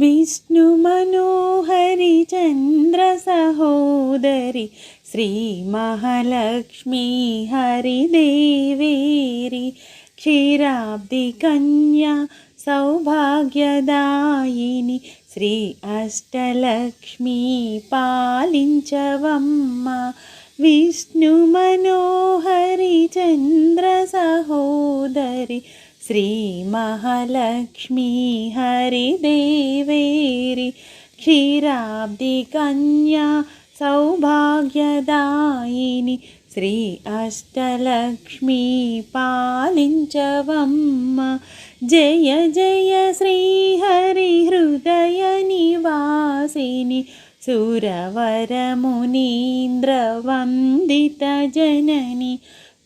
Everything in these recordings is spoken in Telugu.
विष्णुमनोहरि चन्द्रसहोदरि श्रीमहालक्ष्मी हरिदेवेरि क्षीराब्धिकन्या सौभाग्यदायिनि శ్రీ అష్టలక్ష్మీ పాలించవమ్మ విష్ణు మనోహరి చంద్ర సహోదరి శ్రీ మహాలక్ష్మీ హరిదేవేరి క్షీరాబ్ది కన్యా సౌభాగ్యదాయిని శ్రీ అష్టలక్ష్మీ పాలించవమ్మ జయ జయ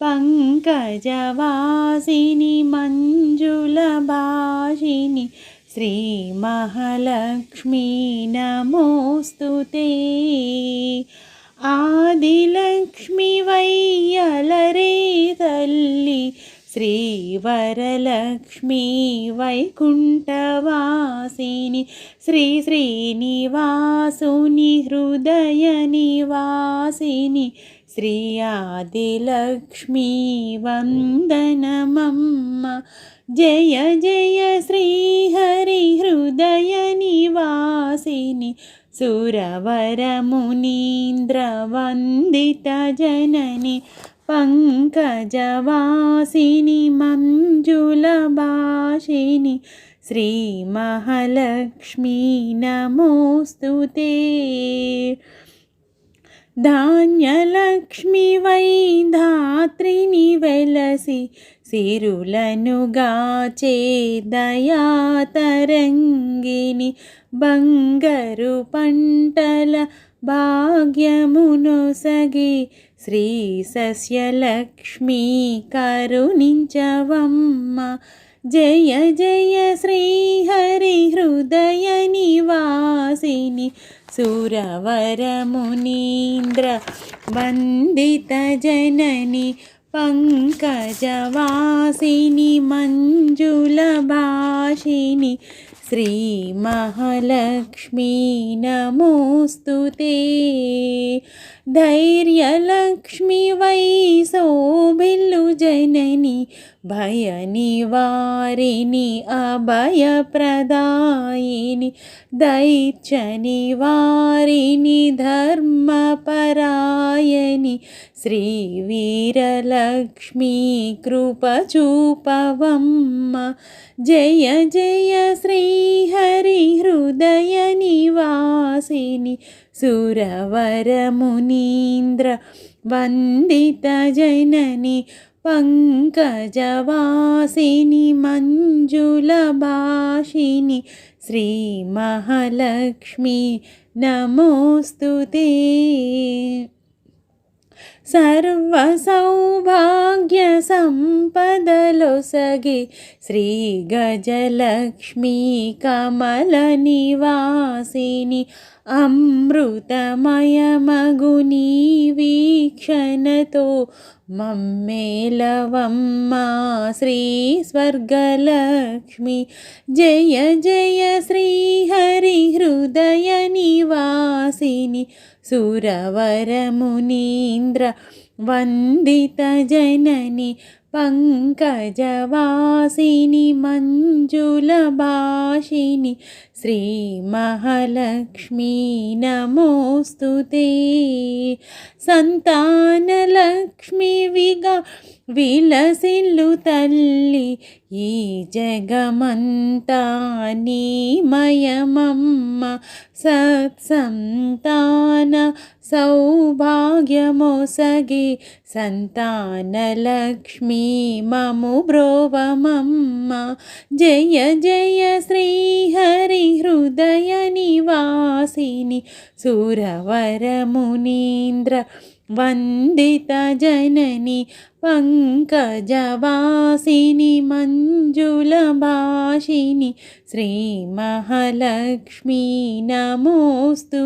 పంకజవాసిని మంజుల భాషిని శ్రీ మహాలక్ష్మీ నమోస్తు ఆదిలక్ష్మి వయ్యలరే తల్లి శ్రీ శ్రీవరలక్ష్మీ వైకుంఠవాసిని శ్రీ శ్రీనివాసుని హృదయ నివాసిని శ్రీ ఆదిలక్ష్మీ వందనమమ్మ జయ జయ శ్రీహరి హృదయ నివాసిని. సురవరమునీంద్రవందిత జనని. పంకజవాసిని మంజులభాషిని శ్రీమహాలక్ష్మీ నమోస్తు ధాన్యలక్ష్మి వై ధాత్రిని వెలసి సిరులనుగాచే దయాతరంగిని బంగరు పంటల భాగ్యమునొసగి శ్రీ సస్యలక్ష్మీ కరుణించవమ్మ. జయ జయ శ్రీహరి హృదయ నివాసిని సురవరమునీంద్ర వందిత జనని పంకజవాసిని మంజుల భాషిని శ్రీమహాలక్ష్మీ నమోస్తు ధైర్యలక్ష్మి వై భయని వారిని అభయప్రదాయిని దైత్యని వారిని ధర్మపరాయని శ్రీ వీరలక్ష్మీ కృపచూపవమ్మ జయ జయ శ్రీహరి హృదయ నివాసిని సురవరమునీంద్ర వందిత జనని పంకజవాసిని మంజుల భాషిని శ్రీ మహాలక్ష్మి నమోస్తుతే. సర్వ సౌభాగ్య సంపదలొసగి శ్రీ గజలక్ష్మీ కమల నివాసిని అమృతమయమగుని వీక్షణతో మమ్మేలవమ్మా సురవరమునీంద్ర వందిత జనని పంకజవాసిని మంజుల భాషిని శ్రీ మహాలక్ష్మీ నమోస్తు సంతానలక్ష్మి విగా విలసిల్లు తల్లి ఈ జగమంతా నీమయమమ్మ. సత్సంతాన సౌభాగ్యమోసగి సంతానలక్ష్మీ మము బ్రోవమమ్మ. జయ జయ శ్రీహరి హృదయ నివాసిని సురవరమునీంద్ర వందిత జనని పంకజవాసిని మంజుల భాషిని శ్రీ మహాలక్ష్మీ నమోస్తు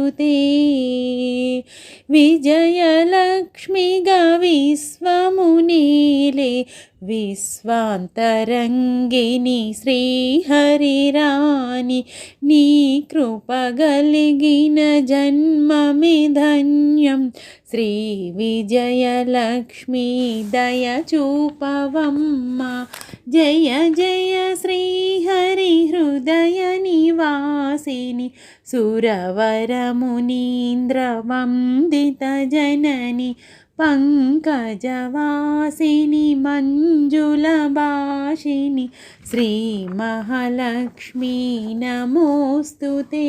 విజయలక్ష్మి గ విశ్వమునీలే విశ్వాంతరంగిని శ్రీహరిరాణి నీ కృపగలిగిన జన్మమి ధన్యం. శ్రీ విజయలక్ష్మి దయ చూపవమ్మ. జయ జయ శ్రీహరి హృదయ నివాసిని సురవరమునీంద్రవందిత జనని. పంకజవాసిని మంజుల మంజులభాషిని శ్రీమహాలక్ష్మీ నమోస్తుతే.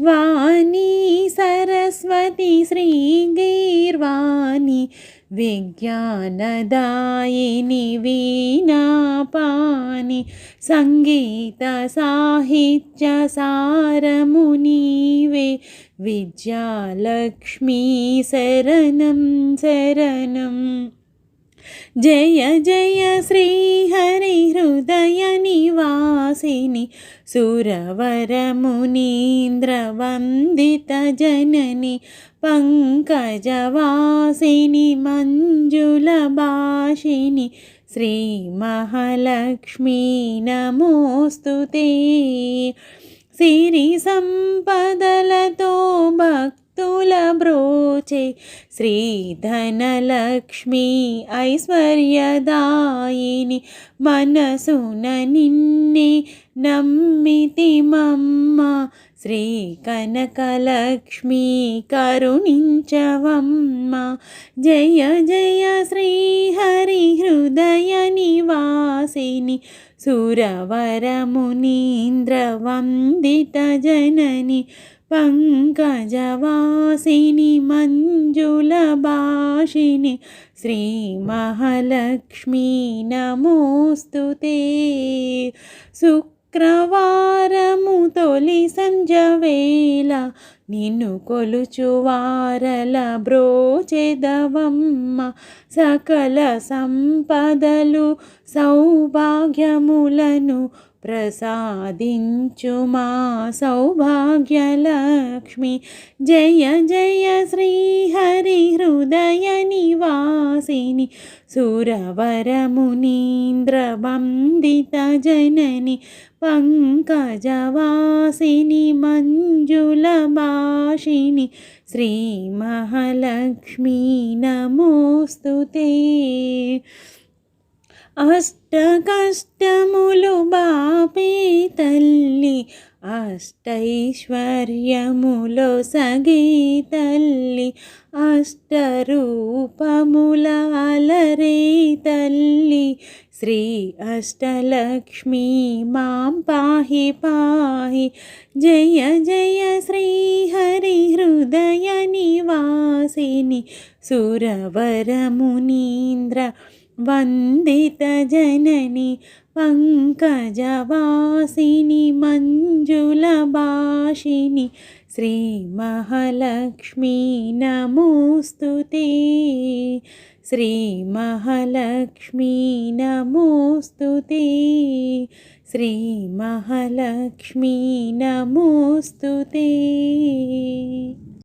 వాణి సరస్వతి శ్రీగీర్వాణి విజ్ఞానదాయిని వీణాపాని సంగీత సాహిత్య సారమునివే విద్యాలక్ష్మీ శరణం శరణం జయ జయ శ్రీహరి హృదయ నివాసిని సురవరమునీంద్రవందిత జనని పంకజవాసిని మంజుల భాషిని శ్రీ మహాలక్ష్మీ నమోస్తు సిరి సంపదలతో భక్తి భక్తుల బ్రోచే శ్రీధనలక్ష్మి ఐశ్వర్యదాయిని మనసున నిన్నే నమ్మితి మమ్మ. శ్రీ కనకలక్ష్మి కరుణించవమ్మ. జయ జయ శ్రీ హరి హృదయ నివాసిని పంకజవాసిని మంజుల భాషిని శ్రీ మహాలక్ష్మీ నమోస్తు శుక్రవారము తొలి సంజవేళ నిన్ను కొలుచువారల బ్రోచెదవమ్మ సకల సంపదలు సౌభాగ్యములను ప్రసాదించుమా సౌభాగ్యలక్ష్మి. జయ జయ శ్రీహరి హృదయ నివాసిని. సురవరమునీంద్రబందిత జనని. పంకజవాసిని మంజులభాషిని శ్రీమహాలక్ష్మీ నమోస్తుతే. అష్ట కష్టములు బాపే తల్లి అష్టైశ్వర్యములో సగీ తల్లి అష్టరూపముల అలరే తల్లి. శ్రీ అష్టలక్ష్మీ మాం పాహి పాహి జయ జయ శ్రీ హరి హృదయ నివాసిని సురవరమునీంద్ర वन्दितजननि पङ्कजवासिनि मञ्जुलभाषिनि श्रीमहालक्ष्मी नमोऽस्तु ते। श्रीमहालक्ष्मी नमोऽस्तु ते। श्रीमहालक्ष्मी नमोऽस्तु ते